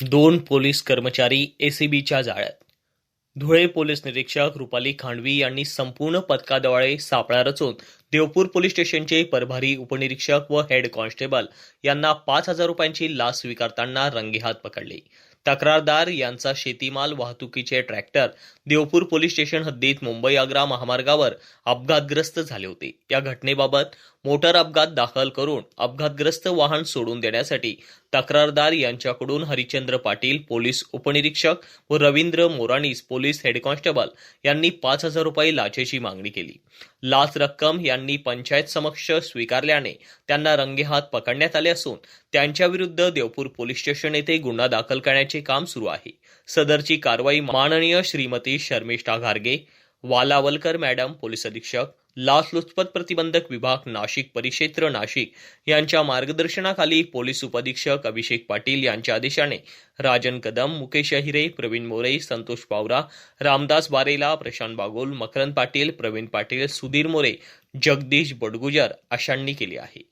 दोन पोलीस कर्मचारी एसीबीच्या जाळ्यात. धुळे पोलीस निरीक्षक रुपाली खांडवी यांनी संपूर्ण पथकाद्वारे सापळा रचून देवपूर पोलीस स्टेशनचे प्रभारी उपनिरीक्षक व हेड कॉन्स्टेबल यांना पाच हजार रुपयांची लाच स्वीकारताना रंगेहात पकडले. तक्रारदार यांचा शेतीमाल वाहतुकीचे ट्रॅक्टर देवपूर पोलीस स्टेशन हद्दीत मुंबई आग्रा महामार्गावर अपघातग्रस्त झाले होते. या घटनेबाबत मोटार अपघात दाखल करून अपघातग्रस्त वाहन सोडून देण्यासाठी तक्रारदार यांच्याकडून हरिचंद्र पाटील पोलीस उपनिरीक्षक व Ravindra Moranis police head constable यांनी पाच हजार रुपये लाचेची मागणी केली. लाच रक्कम यांनी पंचायत समक्ष स्वीकारल्याने त्यांना रंगेहात पकडण्यात आले असून त्यांच्याविरुद्ध देवपूर पोलीस स्टेशन येथे गुन्हा दाखल करण्याचे काम सुरू आहे. सदरची कारवाई माननीय श्रीमती शर्मिष्ठा घारगे वालावलकर मॅडम पोलीस अधीक्षक लाचलुचपत प्रतिबंधक विभाग नाशिक परिक्षेत्र नाशिक यांच्या मार्गदर्शनाखाली पोलीस उपअधीक्षक अभिषेक पाटील यांच्या आदेशाने राजन कदम मुकेश अहिरे प्रवीण मोरे संतोष पावरा रामदास बारेला प्रशांत बागोल मकरंद पाटील प्रवीण पाटील सुधीर मोरे जगदीश बडगुजर अशांनी केली आहे.